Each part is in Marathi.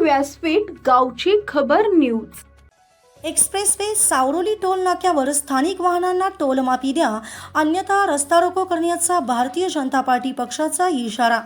व्यासपीठ गावची खबर न्यूज. एक्सप्रेसवे सावरोली टोल नाक्यावर स्थानिक वाहनांना टोलमाफी द्या अन्यथा रस्ता रोको करण्याचा भारतीय जनता पार्टी पक्षाचा इशारा.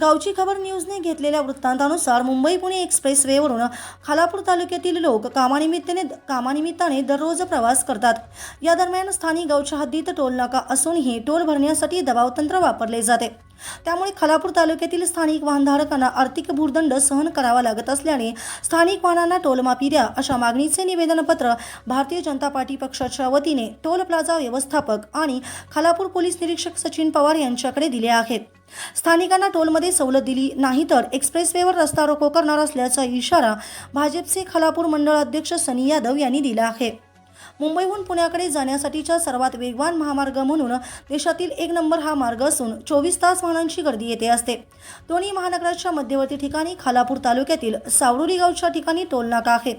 गावची खबर न्यूजने घेतलेल्या वृत्तांतानुसार मुंबई पुणे एक्सप्रेसवेवरून खालापूर तालुक्यातील लोक कामानिमित्ताने कामानिमित्ताने दररोज प्रवास करतात. या दरम्यान स्थानिक गावच्या हद्दीत टोल नाका असूनही टोल भरण्यासाठी दबावतंत्र वापरले जाते. त्यामुळे खालापूर तालुक्यातील स्थानिक वाहनधारकांना आर्थिक भूर्दंड सहन करावा लागत असल्याने स्थानिक वाहनांना टोलमाफी द्या अशा मागणीचे निवेदनपत्र भारतीय जनता पार्टी पक्षाच्या वतीने टोल प्लाझा व्यवस्थापक आणि खालापूर पोलीस निरीक्षक सचिन पवार यांच्याकडे दिले आहेत. स्थानिकांना टोलमध्ये सवलत दिली नाही तर एक्सप्रेसवेवर रस्ता रोको करणार असल्याचा इशारा भाजपचे खालापूर मंडळ अध्यक्ष सनी यादव यांनी दिला आहे. मुंबईहून पुण्याकडे जाण्यासाठीचा सर्वात वेगवान महामार्ग म्हणून देशातील एक नंबर हा मार्ग असून चोवीस तास वाहनांची गर्दी येथे असते. दोन्ही महानगराच्या मध्यवर्ती ठिकाणी खालापूर तालुक्यातील सावरुली गावच्या ठिकाणी टोलनाका आहे.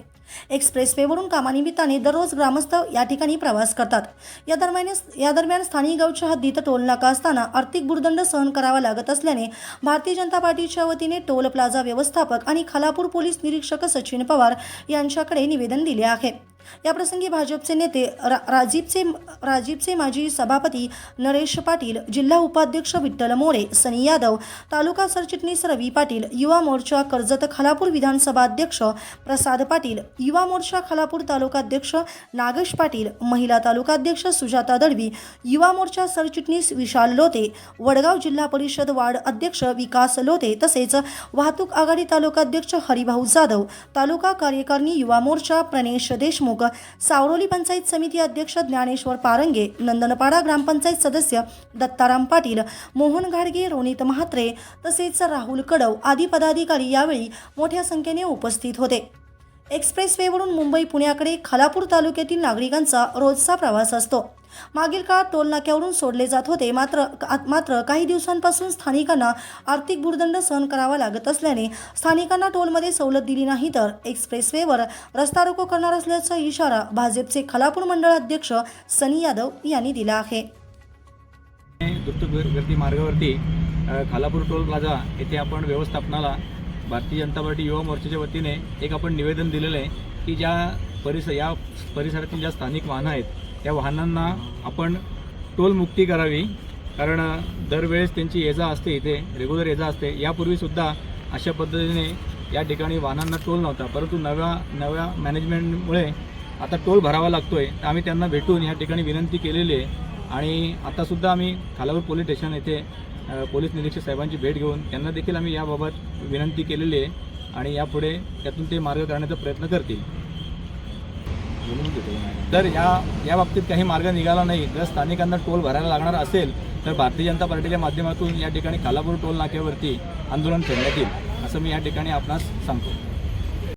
एक्सप्रेसवेवरून कामानिमित्ताने दररोज ग्रामस्थ या ठिकाणी प्रवास करतात. या दरम्यान या दरम्यान स्थानिक गावच्या हद्दीत टोलनाका असताना आर्थिक भूर्दंड सहन करावा लागत असल्याने भारतीय जनता पार्टीच्या वतीने टोल प्लाझा व्यवस्थापक आणि खालापूर पोलीस निरीक्षक सचिन पवार यांच्याकडे निवेदन दिले आहे. याप्रसंगी भाजपचे नेते रा राजीबचे राजीबचे माजी सभापती नरेश पाटील जिल्हा उपाध्यक्ष विठ्ठल मोरे सनी यादव तालुका सरचिटणीस रवी पाटील युवा मोर्चा कर्जत खालापूर विधानसभा अध्यक्ष प्रसाद पाटील युवा मोर्चा खालापूर तालुकाध्यक्ष नागेश पाटील महिला तालुकाध्यक्ष सुजाता दळवी युवा मोर्चा सरचिटणीस विशाल लोते वडगाव जिल्हा परिषद वार्ड अध्यक्ष विकास लोते तसेच वाहतूक आघाडी तालुकाध्यक्ष हरिभाऊ जाधव तालुका कार्यकारिणी युवा मोर्चा प्रणेश देशमुख सावरोली पंचायत समिती अध्यक्ष ज्ञानेश्वर पारंगे नंदनपाडा ग्रामपंचायत सदस्य दत्ताराम पाटील मोहन घाडगे रोनित म्हात्रे तसेच राहुल कडव आदी पदाधिकारी यावेळी मोठ्या संख्येने उपस्थित होते. एक्सप्रेसवेवरून मुंबई पुण्याकडे खालापूर तालुक्यातील नागरिकांचा रोजचा प्रवास असतो. मागील काळात टोलनाक्यावरून सोडले जात होते मात्र मात्र काही दिवसांपासून स्थानिकांना आर्थिक भूर्दंड सहन करावा लागत असल्याने स्थानिकांना टोलमध्ये सवलत दिली नाही तर एक्सप्रेसवेवर रस्ता रोको करणार असल्याचा इशारा भाजपचे खालापूर मंडळ अध्यक्ष सनी यादव यांनी दिला आहे. द्रुतगती मार्गावरती खालापूर टोल प्लाझा येथे आपण व्यवस्थापनाला भारतीय जनता पार्टी युवा मोर्चाच्या वतीने एक आपण निवेदन दिलेलं आहे की ज्या परिसर या परिसरातील ज्या स्थानिक वाहनं आहेत त्या वाहनांना आपण टोलमुक्ती करावी. कारण दरवेळेस त्यांची येजा असते इथे रेग्युलर येजा असते. यापूर्वीसुद्धा अशा पद्धतीने या ठिकाणी वाहनांना टोल नव्हता. परंतु नव्या नव्या मॅनेजमेंटमुळे आता टोल भरावा लागतोय. तर आम्ही त्यांना भेटून या ठिकाणी विनंती केलेली आहे. आणि आतासुद्धा आम्ही खालापूर पोलीस स्टेशन येथे पोलीस निरीक्षक साहेबांची भेट घेऊन त्यांना देखील आम्ही याबाबत विनंती केलेली आहे आणि यापुढे त्यातून ते मार्ग काढण्याचा प्रयत्न करतील. तर या या बाबतीत काही मार्ग निघाला नाही. जर स्थानिकांना टोल भरायला लागणार असेल तर भारतीय जनता पार्टीच्या माध्यमातून या ठिकाणी खालापूर टोल नाक्यावरती आंदोलन ठेवण्यात येईल. असं मी या ठिकाणी आपणास सांगतो.